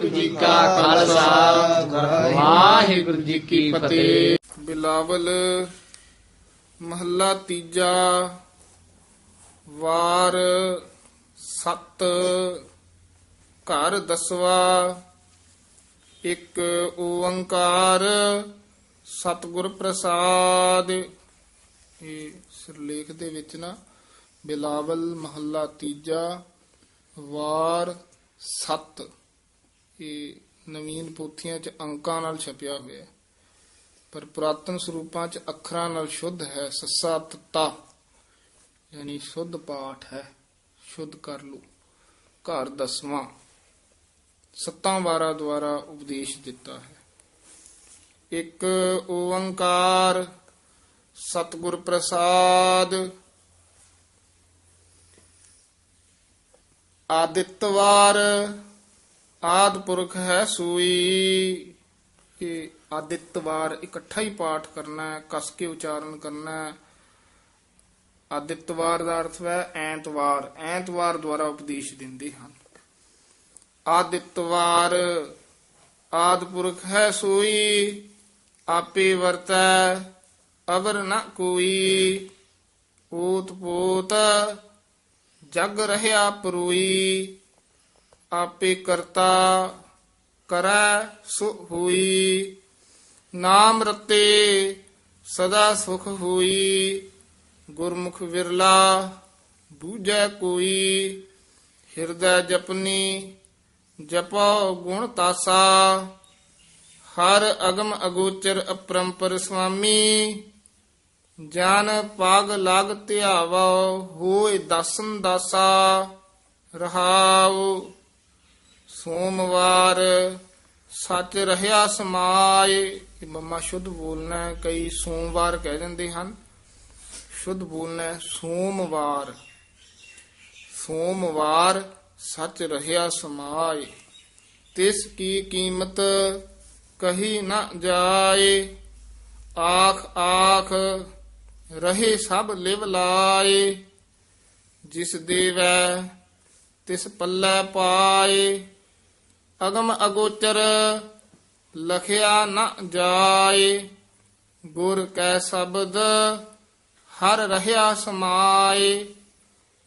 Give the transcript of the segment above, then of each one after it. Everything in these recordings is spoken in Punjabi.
ਵਾਹਿਗੁਰੂ ਜੀ ਕਾ ਖਾਲਸਾ। ਵਾਹਿਗੁਰੂ ਜੀ ਕੀ ਫਤਿਹ। ਬਿਲਾਵਲ ਮਹੱਲਾ ਤੀਜਾ, ਵਾਰ ਸਤ, ਘਰ ਦਸਵਾ, ਇੱਕ ਓੰਕਾਰ ਸਤਿਗੁਰ ਪ੍ਰਸਾਦ। ਇਹ ਸਿਰਲੇਖ ਦੇ ਵਿੱਚ ਨਾ ਬਿਲਾਵਲ ਮਹੱਲਾ ਤੀਜਾ, ਵਾਰ ਸਤ। ਇਹ ਨਵੀਨ ਪੋਥੀਆਂ 'ਚ ਅੰਕਾਂ ਨਾਲ ਛਪਿਆ ਹੋਇਆ ਹੈ। ਪਰ ਪੁਰਾਤਨ ਸਰੂਪਾਂ 'ਚ ਅੱਖਰਾਂ ਨਾਲ ਸ਼ੁੱਧ ਹੈ ਸੱਸਾ ਤੱਤਾ ਯਾਨੀ ਸ਼ੁੱਧ ਪਾਠ ਹੈ, ਸ਼ੁੱਧ ਕਰ ਲੋ ਘਰ ਦਸਵਾਂ। ਸੱਤਾਂ ਵਾਰਾਂ ਦੁਆਰਾ ਉਪਦੇਸ਼ ਦਿੱਤਾ ਹੈ। ਇੱਕ ਓੰਕਾਰ, ਸਤਿਗੁਰ ਪ੍ਰਸਾਦ, ਆਦਿਤਵਾਰ ਆਦ ਪੁਰਖ ਹੈ ਸੂਈ। ਇਹ ਆਦਿਤਵਾਰ ਇਕੱਠਾ ਹੀ ਪਾਠ ਕਰਨਾ ਹੈ, ਕਸ ਕੇ ਉਚਾਰਨ ਕਰਨਾ ਹੈ। ਆਦਿਤਵਾਰ ਦਾ ਅਰਥ ਹੈ ਐਤਵਾਰ। ਐਤਵਾਰ ਦੁਆਰਾ ਉਪਦੇਸ਼ ਦਿੰਦੇ ਹਨ। ਆਦਿਤਵਾਰ ਆਦ ਪੁਰਖ ਹੈ ਸੋਈ, ਆਪੇ ਵਰਤੈ, ਅਵਰ ਨ ਕੋਈ। ਓਤ ਪੋਤ ਜਗ ਰਹਿਆ ਪਰੋਈ। ਆਪੇ ਕਰਤਾ ਕਰੈ ਸੁ ਹੋਈ, ਨਾਮ ਰਤੇ ਸਦਾ ਸੁਖ ਹੋਈ, ਗੁਰਮੁਖ ਵਿਰਲਾ ਬੂਝੈ ਕੋਈ, ਹਿਰਦੈ ਜਪਨੀ ਜਪੋ ਗੁਣ ਤਾਸਾ, ਹਰ ਅਗਮ ਅਗੋਚਰ ਅਪਰੰਪਰ ਸੁਆਮੀ, ਜਨ ਪਾਗ ਲਗ ਧਿਆਵੋ, ਹੋਏ ਦਸਨ ਦਾਸਾ ਰਹਾਉ। ਸੋਮਵਾਰ ਸੱਚ ਰਹਿਆ ਸਮਾਏ ਇਹ ਮੰਮਾ ਸ਼ੁੱਧ ਬੋਲਣਾ ਕਈ ਸੋਮਵਾਰ ਕਹਿ ਦਿੰਦੇ ਹਨ। ਸ਼ੁੱਧ ਬੋਲਣਾ ਸੋਮਵਾਰ। ਸੋਮਵਾਰ ਸੱਚ ਰਹਿਆ ਸਮਾਏ, ਤਿਸ ਕੀ ਕੀਮਤ ਕਹੀ ਨਾ ਜਾਏ, ਆਖ ਆਖ ਰਹੇ ਸਭ ਲਿਵ ਲਾਏ, ਜਿਸ ਦੇਵੈ ਤਿਸ ਪੱਲੇ ਪਾਏ। ਅਗਮ ਅਗੋਚਰ ਲਖਿਆ ਨਾ ਜਾਏ, ਗੁਰ ਕੈ ਸ਼ਬਦ ਹਰ ਰਹਿਆ ਸਮਾਏ।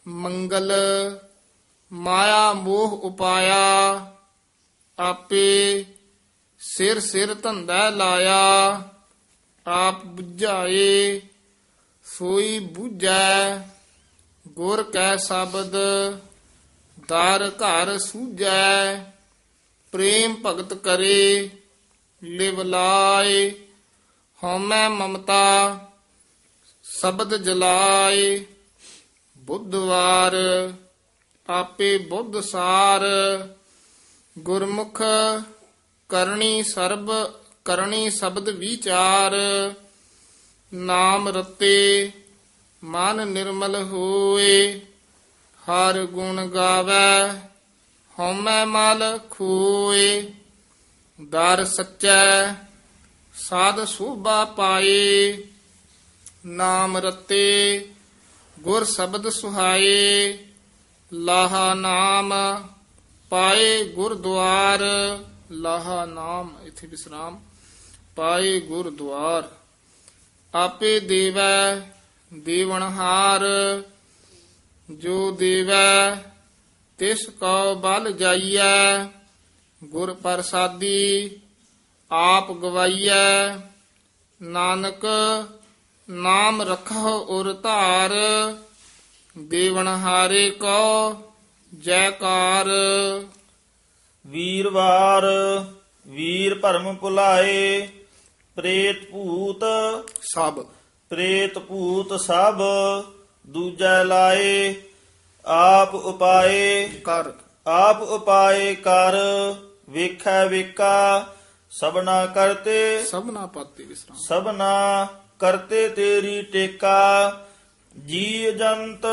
ਮੰਗਲ ਮਾਇਆ ਮੋਹ ਉਪਾਇਆ, ਆਪੇ ਸਿਰ ਸਿਰ ਧੰਦਾ ਲਾਇਆ। ਆਪ 부ਝਾਏ ਸੋਈ 부ਝੈ ਗੁਰ ਕੈ ਸ਼ਬਦ ਦਰ ਘਰ ਸੂਝੈ। ਪ੍ਰੇਮ ਭਗਤ ਕਰੇ, ਲਿਵ ਲਾਏ, ਹਉਮੈ ਮਮਤਾ, ਸ਼ਬਦ ਜਲਾਏ, ਬੁੱਧਵਾਰ, ਆਪੇ ਬੁੱਧ ਸਾਰ, ਗੁਰਮੁਖ ਕਰਨੀ ਸਰਬ ਕਰਨੀ ਸ਼ਬਦ ਵਿਚਾਰ, ਨਾਮ ਰਤੇ, ਮਨ ਨਿਰਮਲ ਹੋਏ, ਹਰ ਗੁਣ ਗਾਵੇ ਹਉਮੈ ਮਲ ਖੋਏ, ਦਰ ਸੱਚੈ, ਸਾਧ ਸੋਭਾ ਪਾਏ। ਨਾਮ ਰਤੇ, ਗੁਰ ਸ਼ਬਦ ਸੁਹਾਏ। ਲਾਹਾ ਨਾਮ ਪਾਏ ਗੁਰਦੁਆਰ ਲਾਹਾ ਨਾਮ, ਇਥੇ ਵਿਸਰਾਮ। ਪਾਏ ਗੁਰਦੁਆਰ ਆਪੇ ਦੇਵੈ ਦੇਵਨਹਾਰ ਜੋ ਦੇਵੈ ਤਿਸ ਕਉ ਬਲ ਜਾਈਐ ਗੁਰ ਪ੍ਰਸਾਦੀ ਆਪ ਗਵਾਈਐ। ਨਾਨਕ ਨਾਮ ਰਖੋ ਉਰ ਧਾਰ ਦੇਵਨਹਾਰੇ ਕੋ ਜੈਕਾਰ। ਵੀਰਵਾਰ ਵੀਰ ਭਰਮ ਭੁਲਾਏ ਪ੍ਰੇਤ ਭੂਤ ਸਭ। ਪ੍ਰੇਤ ਭੂਤ ਸਭ ਦੂਜੈ ਲਾਏ। ਆਪ ਉਪਾਏ ਕਰ। ਆਪ ਉਪਾਏ ਕਰ ਵੇਖੈ ਵੇਖਾ ਸਭਨਾ ਕਰਤੇ। ਸਭਨਾ ਪਾਤੇ ਵਿਸਰਾਮ। ਸਭਨਾ ਕਰਤੇ ਤੇਰੀ ਟੇਕਾ ਜੀ ਜੰਤ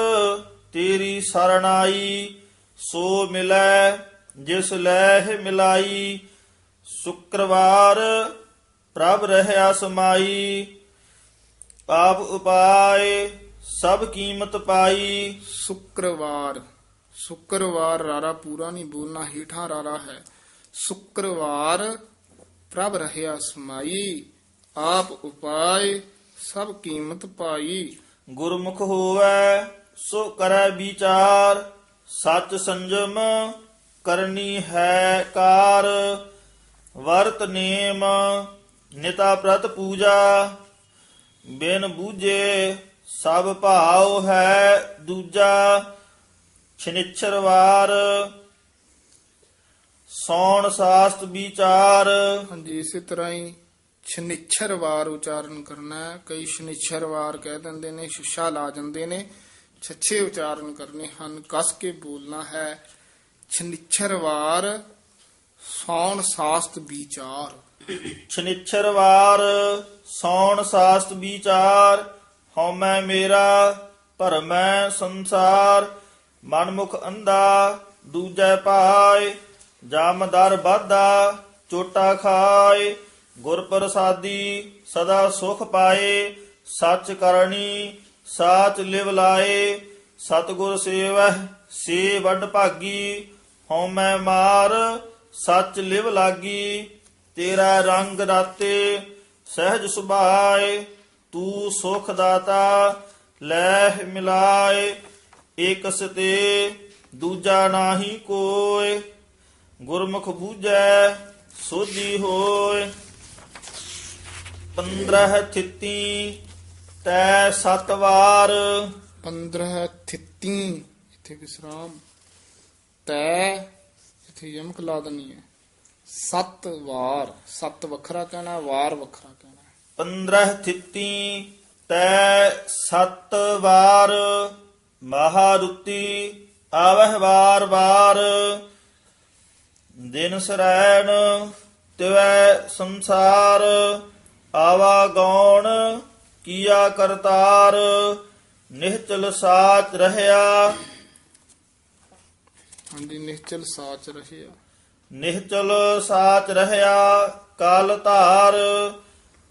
ਤੇਰੀ ਸਰਣਾਈ ਸੋ ਮਿਲੈ ਜਿਸ ਲੈਹ ਮਿਲਾਈ। ਸ਼ੁੱਕਰਵਾਰ ਪ੍ਰਭ ਰਹਿਆ ਸਮਾਈ ਆਪ ਉਪਾਏ ਸਭ ਕੀਮਤ ਪਾਈ। ਸ਼ੁੱਕਰਵਾਰ। ਸ਼ੁੱਕਰਵਾਰ ਰਾਰਾ ਪੂਰਾ ਨਹੀਂ ਬੋਲਣਾ ਹੀਠਾਂ ਰਾਰਾ ਹੈ। ਸ਼ੁੱਕਰਵਾਰ ਪ੍ਰਭ ਰਹਿਆ ਸਮਾਈ ਆਪ ਉਪਾਏ ਸਭ ਕੀਮਤ ਪਾਈ। ਗੁਰਮੁਖ ਹੋਵੇ ਸੋ ਕਰੈ ਵਿਚਾਰ ਸਚ ਸੰਜਮ ਕਰਨੀ ਹੈ ਕਾਰ। ਵਰਤ ਨੇਮ ਨਿਤਾ ਪ੍ਰਤ ਪੂਜਾ ਬਿਨ ਬੂਝੇ ਸਭ ਭਾਉ ਹੈ ਦੂਜਾ ਛਿਨਿਛਰਵਾਰ ਸੌਣ ਸਾਸਤ ਵਿਚਾਰ। ਹਾਂਜੀ ਇਸੇ ਤਰ੍ਹਾਂ ਹੀ ਸ਼ਨੀਚਰਵਾਰ ਉਚਾਰਨ ਕਰਨਾ ਹੈ। ਕਈ ਸ਼ਨੀਚਰਵਾਰ ਕਹਿ ਦਿੰਦੇ ਨੇ ਸ਼ਿਸ਼ਾ ਲਾ ਜਾਂਦੇ ਨੇ। ਛੱਛੇ ਉਚਾਰਨ ਕਰਨੇ ਹਨ ਕਸ ਕੇ ਬੋਲਣਾ ਹੈ। ਸ਼ਨੀਚਰਵਾਰ ਸੌਣ ਸਾਸਤ ਵਿਚਾਰ। ਛਨਿਛਰਵਾਰ ਸੌਣ ਸਾਸਤ ਵਿਚਾਰ। ਹਉਮੈ ਮੇਰਾ ਭਰਮੈ ਸੰਸਾਰ, ਮਨਮੁਖ ਅੰਧਾ, ਦੂਜੈ ਪਾਏ ਜਾਮਦਰ ਬਾਧਾ ਚੋਟਾ ਖਾਏ, ਗੁਰ ਪ੍ਰਸਾਦੀ ਸਦਾ ਸੁਖ ਪਾਏ, ਸੱਚ ਕਰਨੀ ਸਾਚ ਲਿਵ ਲਾਏ, ਸਤਗੁਰ ਸੇਵਹਿ, ਸੇ ਵੱਡ ਭਾਗੀ ਹਉਮੈ ਮਾਰ, ਸੱਚ ਲਿਵ ਲਾਗੀ, ਤੇਰਾ ਰੰਗ ਰਾਤੇ ਸਹਿਜ ਸੁਭਾਏ ਤੂੰ ਸੁਖ ਦਾਤਾ ਲੈ ਮਿਲਾਏ ਇਕ ਸਤੇ ਦੂਜਾ ਨਾਹੀ ਕੋਇ ਗੁਰਮੁਖ ਬੂਝੈ ਸੋਧੀ ਹੋਏ। 15 ਥਿੱਤੀ, ਤੈ ਸਤ ਵਾਰ। 15 ਥਿੱਤੀ, ਇੱਥੇ ਵਿਸਰਾਮ। ਤੈ, ਇੱਥੇ ਯਮਕ ਲਾ ਦਨੀ ਹੈ। ਸੱਤ ਵਾਰ, ਸੱਤ ਵੱਖਰਾ ਕਹਿਣਾ, ਵਾਰ ਵੱਖਰਾ ਕਹਿਣਾ। 15 ਥਿੱਤੀ ਤੈ ਸਤ ਵਾਰ ਮਹਾਰੁਤੀ ਆਵਹਿ ਵਾਰ ਵਾਰ। ਦਿਨ ਸਰੈਣ ਤਿਵੈ ਸੰਸਾਰ ਆਵਾ ਗੌਣ ਕੀਆ ਕਰਤਾਰ ਨਿਹਚਲ ਸਾਚ ਰਹਿਆ। ਹਾਂਜੀ ਨਿਸ਼ਚਲ ਸਾਚ ਰਹਿਆ। ਨਿਹਚਲ ਸਾਚ ਰਹਿਆ ਕਾਲ ਧਾਰ।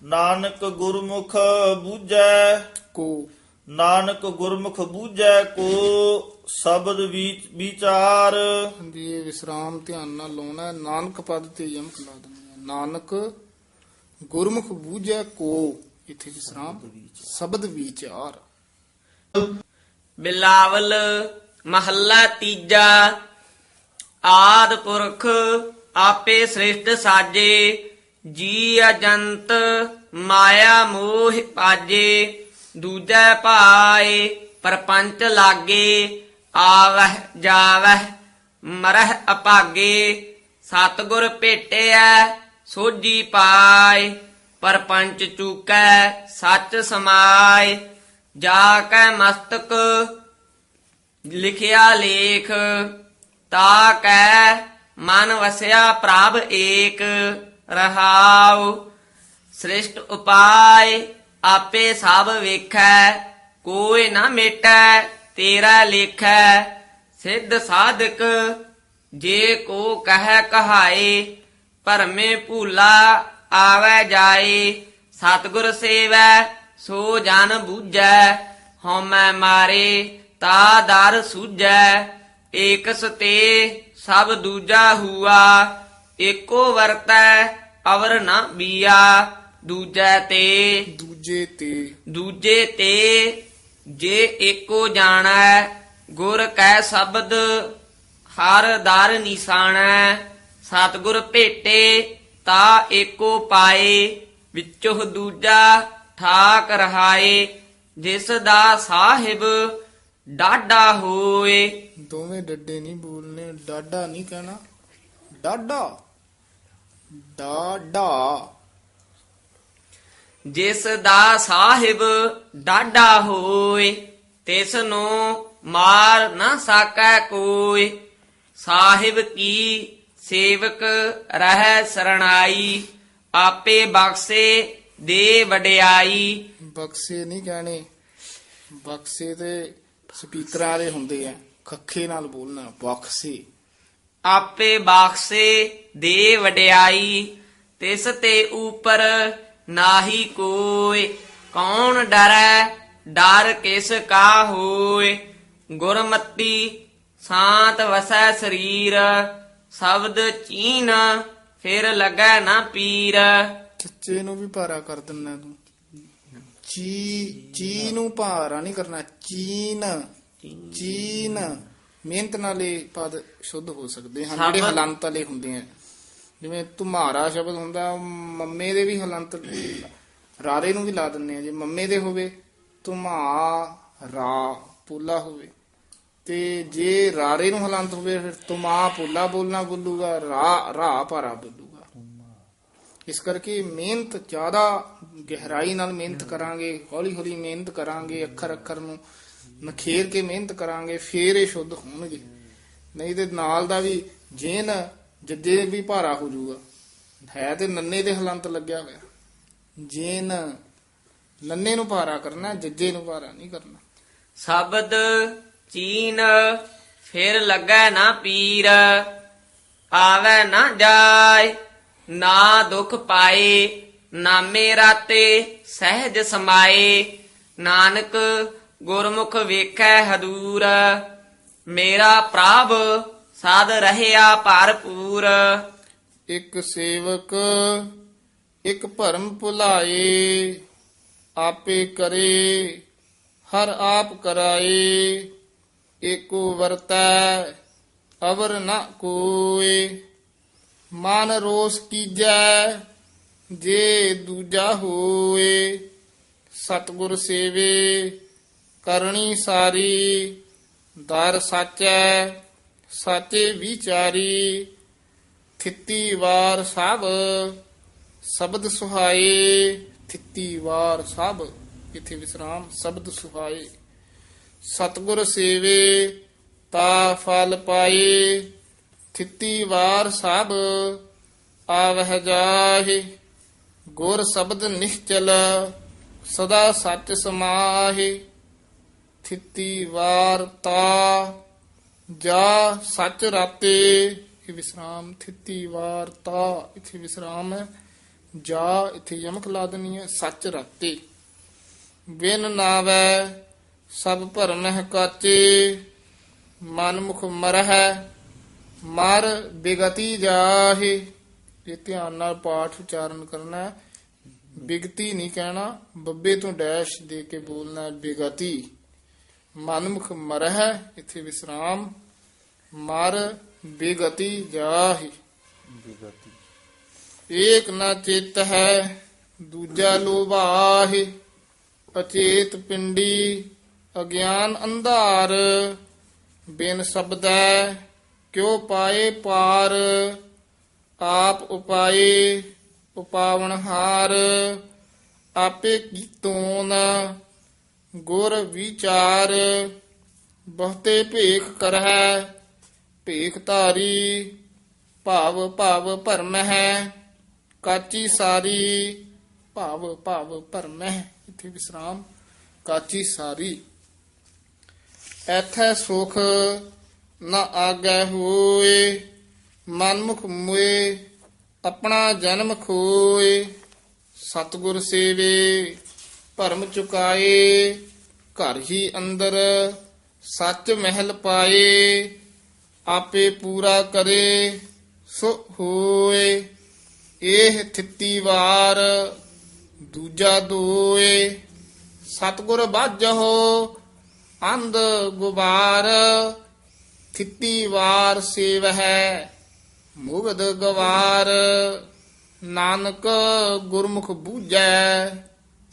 ਨਾਨਕ ਗੁਰਮੁਖ ਬੂਝੈ। ਕੋ। ਨਾਨਕ ਗੁਰਮੁਖ ਬੂਝੈ ਕੋ ਸ਼ਬਦ ਵਿਚ ਵਿਚਾਰ। ਹਾਂਜੀ ਇਹ ਵਿਸਰਾਮ ਧਿਆਨ ਨਾਲ ਲਾਉਣਾ ਹੈ। ਨਾਨਕ ਪਦ ਤੇ ਯਮਕ ਲਾ ਦੇਣੀ ਹੈ। ਨਾਨਕ ਗੁਰਮੁਖ ਬੂਝੈ ਕੋ। ਇੱਥੇ ਵਿਸਰਾਮ। ਸ਼ਬਦ ਵਿਚਾਰ। ਬਿਲਾਵਲ ਮਹੱਲਾ ਤੀਜਾ। ਆਦ ਪੁਰਖ ਆਪੇ ਸ੍ਰਿਸ਼ਟ ਸਾਜੇ। ਜੀ ਅਜੰਤ, ਮਾਇਆ ਮੋਹ ਪਾਜੇ, ਦੂਜੈ ਭਾਏ, ਪਰਪੰਚ ਲਾਗੇ, ਆਵਹਿ ਜਾਵਹਿ, ਮਰਹ ਅਪਾਗੇ। ਸਤਗੁਰ ਭੇਟਿਐ ਸੋਜੀ ਪਾਏ, ਪਰਪੰਚ ਚੂਕੈ, ਸੱਚ ਸਮਾਏ। ਜਾ ਕੈ ਮਸਤਕ, ਲਿਖਿਆ ਲੇਖ, ਤਾ ਕੈ ਮਨ ਵਸਿਆ ਪ੍ਰਭ ਏਕ। ਰਹਾਉ। ਸ੍ਰਿਸ਼ਟ ਉਪਾਏ ਆਪੇ ਸਭ ਵੇਖੈ, ਕੋਈ ਨਾ ਮੇਟੈ, ਤੇਰਾ ਲੇਖੈ। ਸਿੱਧ ਸਾਧਕ ਜੇ ਕੋ ਕਹਿ ਕਹਾਏ, ਭਰਮੇ ਭੂਲਾ ਆਵੈ ਜਾਏ। ਸਤਿਗੁਰ ਸੇਵੈ, ਸੋ ਜਨ ਬੂਝੈ, ਹਉਮੈ ਮਾਰੇ, ਤਾ ਦਰ ਸੂਝੈ। ਏਕਸ ਤੇ ਸਭ ਦੂਜਾ ਹੁਆ, ਏਕੋ ਵਰਤੈ ਅਵਰ ਨਾ ਬੀਆ ਦੂਜੈ ਤੇ। ਦੂਜੇ ਤੇ। ਦੂਜੇ ਤੇ ਜੇ ਏਕੋ ਜਾਣੈ ਗੁਰ ਕੈ ਸ਼ਬਦ ਹਰ ਦਰ ਨਿਸ਼ਾਨੈ। ਸਤਿਗੁਰ ਭੇਟੇ ਤਾ ਏਕੋ ਪਾਏ। ਵਿੱਚੋਂ ਦੂਜਾ ਠਾਕ ਰਹਾਏ। ਜਿਸ ਦਾ ਸਾਹਿਬ ਡਾਡਾ ਹੋਏ। ਦੋਵੇਂ ਡੱਡੇ ਨਹੀਂ ਬੋਲਨੇ ਡਾਡਾ ਨਹੀਂ ਕਹਿਣਾ ਡਾਡਾ ਡਾਡਾ ਜਿਸ ਦਾ ਸਾਹਿਬ ਡਾਡਾ ਹੋਏ ਤਿਸ ਨੂੰ ਮਾਰ ਨਾ ਸਕੈ ਕੋਈ ਸਾਹਿਬ ਕੀ ਸੇਵਕ ਰਹਿ ਸਰਣਾਈ ਆਪੇ ਬਖਸ਼ੇ ਦੇ ਵਡਿਆਈ। ਬਕਸੇ ਨਹੀਂ ਕਹਿਣੇ। ਬਕਸੇ ਤੇ ਸਪੀਕਰ ਵਾਲੇ ਹੁੰਦੇ ਆ। ਖੱਖੇ ਨਾਲ ਬੋਲਣਾ ਬਕਸੇ ਆਪੇ ਬਖਸ਼ੇ ਦੇ ਵਡਿਆਈ ਤਿਸ ਤੇ ਉਪਰ ਨਾਹੀ ਕੋਈ ਕੌਣ ਡਰੈ ਡਰ ਕਿਸ ਕਾ ਹੋਏ ਗੁਰਮਤੀ ਸ਼ਾਂਤ ਵਸੈ ਸਰੀਰ ਸ਼ਬਦ ਚੀਨ ਫਿਰ ਲੱਗੈ ਨਾ ਪੀਰ। ਚੱਚੇ ਨੂੰ ਵੀ ਭਾਰਾ ਕਰ ਦਿੰਨਾ ਤੂੰ। ਚੀ ਚੀ ਨੂੰ ਭਾਰਾ ਨਹੀਂ ਕਰਨਾ ਚੀਨ। ਚੀਨ। ਮਿਹਨਤ ਨਾਲ ਇਹ ਪਦ ਸ਼ੁੱਧ ਹੋ ਸਕਦੇ ਹਨ ਜਿਹੜੇ ਹਲੰਤ ਵਾਲੇ ਹੁੰਦੇ ਆ। ਜਿਵੇਂ ਤੁਮਾਰਾ ਸ਼ਬਦ ਹੁੰਦਾ ਮੰਮੇ ਦੇ ਵੀ ਹਲੰਤ ਰਾਰੇ ਨੂੰ ਵੀ ਲਾ ਦਿੰਦੇ ਆ। ਜੇ ਮੰਮੇ ਦੇ ਹੋਵੇ ਤੁਮਾ ਰਾ ਪੂਲਾ ਹੋਵੇ। ਤੇ ਜੇ ਰਾਰੇ ਨੂੰ ਹਲੰਤ ਹੋਵੇ ਫਿਰ ਤੁਮਾ ਪੂਲਾ ਬੋਲਣਾ ਬੋਲੂਗਾ ਰਾ ਰਾ ਭਾਰਾ ਬੋਲੂਗਾ। ਇਸ ਕਰਕੇ ਮਿਹਨਤ ਜ਼ਿਆਦਾ ਗਹਿਰਾਈ ਨਾਲ ਮਿਹਨਤ ਕਰਾਂਗੇ ਹੌਲੀ ਹੌਲੀ ਮਿਹਨਤ ਕਰਾਂਗੇ ਅੱਖਰ ਅੱਖਰ ਨੂੰ। ਨਖੇਰ ਕੇ ਮਿਹਨਤ ਕਰਾਂਗੇ, ਫੇਰ ਇਹ ਸ਼ੁੱਧ ਹੋਣਗੇ। ਨਹੀਂ ਤੇ ਨਾਲ ਦਾ ਵੀ ਜੇਨ ਜੱਜੇ ਵੀ ਭਾਰਾ ਹੋ ਜਾਊਗਾ। ਹੈ ਤੇ ਨੰਨੇ ਦੇ ਹਲੰਤ ਲੱਗਿਆ ਹੋਇਆ। ਜੇਨ ਨੰਨੇ ਨੂੰ ਭਾਰਾ ਕਰਨਾ, ਜੱਜੇ ਨੂੰ ਭਾਰਾ ਨਹੀਂ ਕਰਨਾ। ਸ਼ਬਦ ਚੀਨ, ਫਿਰ ਲੱਗੈ ਨਾ ਪੀਰ, ਆਵੈ ਨਾ ਜਾਏ, ਨਾ ਦੁਖ ਪਾਏ ਨਾਮੇ ਰਾਤੇ ਸਹਿਜ ਸਮਾਏ। ਨਾਨਕ ਗੁਰਮੁਖ ਵੇਖੈ ਹਦੂਰ, ਮੇਰਾ ਪ੍ਰਭ ਸਾਧ ਰਹਿਆ ਭਰਪੂਰ। ਇੱਕ ਸੇਵਕ, ਇੱਕ ਭਰਮ ਭੁਲਾਏ, ਆਪੇ ਕਰੇ, ਹਰ ਆਪ ਕਰਾਏ, ਏਕੋ ਵਰਤੈ, ਅਵਰ ਨ ਕੋਏ। ਮਨ ਰੋਸ ਕੀਜੈ, ਜੇ ਦੂਜਾ ਹੋਏ, ਸਤਿਗੁਰ ਸੇਵੇ ਕਰਨੀ ਸਾਰੀ, ਦਰ ਸਾਚੈ, ਸਾਚੇ ਵਿਚਾਰੀ, ਥਿੱਤੀ ਵਾਰ ਸਭ, ਸ਼ਬਦ ਸੁਹਾਏ, ਥਿੱਤੀ ਵਾਰ ਸਭ, ਇਥੇ ਵਿਸਰਾਮ, ਸ਼ਬਦ ਸੁਹਾਏ। ਸਤਗੁਰ ਸੇਵੇ, ਤਾ ਫਲ ਪਾਏ, ਥਿੱਤੀ ਵਾਰ ਸਭ, ਆਵਹਿ ਜਾਹੇ, ਗੁਰ ਸ਼ਬਦ ਨਿਸ਼ਚਲ, ਸਦਾ ਸੱਚ ਸਮਾਹੇ। ਥਿਤੀ ਵਾਰ ਤਾ ਜਾ ਸੱਚ ਰਾਤੇ। ਇਹ ਵਿਸਰਾਮ ਥਿਤੀ ਵਾਰ ਤਾ ਇਥੇ ਵਿਸਰਾਮ ਹੈ। ਜਾ ਇਥੇ ਯਮਕ ਲਾ ਦੇਣੀ ਹੈ ਸੱਚ ਰਾਤੇ। ਬਿਨ ਨਾਵੈ ਸਭ ਭਰਮਹਿ ਕਾਚੇ ਮਨ ਮੁਖ ਮਰਹਿ ਮਰ ਬਿਗਤੀ ਜਾਹੇ। ਇਹ ਧਿਆਨ ਨਾਲ ਪਾਠ ਉਚਾਰਨ ਕਰਨਾ ਹੈ। ਬਿਗਤੀ ਨਹੀਂ ਕਹਿਣਾ ਬੱਬੇ ਤੋਂ ਡੈਸ਼ ਦੇ ਕੇ ਬੋਲਣਾ ਹੈ, ਬਿਗਤੀ। ਮਨਮੁਖ ਮਰਹਿ ਇਥੇ ਵਿਸਰਾਮ। ਮਰ ਬੇਗਤੀ ਜਾਹੀ। ਏਕ ਨਾ ਚਿਤ ਹੈ ਦੂਜਾ ਲੋਭਾਹੀ। ਅਚੇਤ ਪਿੰਡੀ ਅਗਿਆਨ ਅੰਧਾਰ। ਬਿਨ ਸ਼ਬਦੈ ਕਿਉ ਪਾਏ ਪਾਰ? ਆਪ ਉਪਾਏ ਉਪਾਵਨ ਹਾਰ ਆਪੇ ਕੀਤੋਨ ਗੁਰ ਵਿਚਾਰ, ਬਹੁਤੇ ਭੇਖ ਕਰਹਿ, ਭੇਖ ਧਾਰੀ, ਭਾਵ ਭਾਵ ਭਰਮ ਹੈ ਕਾਚੀ ਸਾਰੀ, ਭਾਵ ਭਾਵ ਭਰਮ ਹੈ ਇਥੇ ਵਿਸਰਾਮ, ਕਾਚੀ ਸਾਰੀ। ਐਥੈ ਸੁਖ ਨ ਆਗੈ ਹੋਏ, ਮਨਮੁਖ ਮੁਏ, ਆਪਣਾ ਜਨਮ ਖੋਏ। ਸਤਿਗੁਰ ਸੇਵੇ ਭਰਮ ਚੁਕਾਏ, ਘਰ ਹੀ ਅੰਦਰ ਸੱਚ ਮਹਿਲ ਪਾਏ, ਆਪੇ ਪੂਰਾ ਕਰੇ ਸੋ ਹੋਏ। ਇਹ ਥਿੱਤੀ ਵਾਰ ਦੂਜਾ ਦੋਏ, ਸਤਿਗੁਰ ਬਾਝੋ ਅੰਧ ਗੁਬਾਰ। ਥਿੱਤੀ ਵਾਰ ਸੇਵ ਹੈ ਮੁਗਦ ਗਵਾਰ। ਨਾਨਕ ਗੁਰਮੁਖ ਬੂਝੈ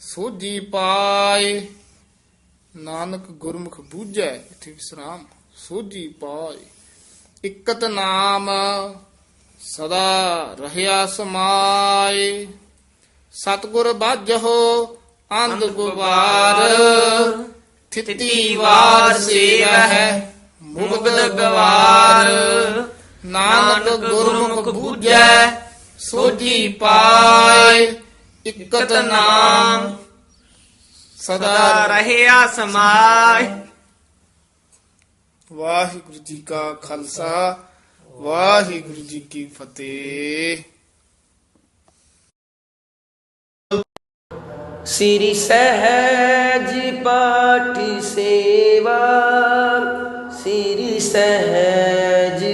ਸੋਜੀ ਪਾਏ। ਨਾਨਕ ਗੁਰਮੁਖ ਬੂਝੈ ਇਥੇ ਵਿਸਰਾਮ। ਸੋਜੀ ਪਾਏ। ਇਕਤ ਨਾਮ ਸਦਾ ਰਹਿਆ ਸਮਾਏ। ਸਤਗੁਰ ਬਾਝੋ ਅੰਧ ਗੁਬਾਰ। ਥਿੱਤੀ ਵਾਰ ਸੇਵ ਹੈ ਮੁਗਦ ਗਵਾਰ ਨਾਨਕ ਗੁਰਮੁਖ ਬੂਝੈ ਸੋਜੀ ਪਾਏ। ਇਕਤ ਨਾਮ ਸਦਾ ਰਹਿਆ ਸਮਾਏ। ਵਾਹਿਗੁਰੂ ਜੀ ਕਾ ਖਾਲਸਾ ਵਾਹਿਗੁਰੂ ਜੀ ਕੀ ਫਤਿਹ। ਸ੍ਰੀ ਸਹਿਜ ਪਾਠ ਸੇਵਾ ਸ੍ਰੀ ਸਹਿਜ